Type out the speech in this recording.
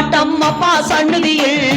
ஆட்டம் அப்பா சன்னதியில்.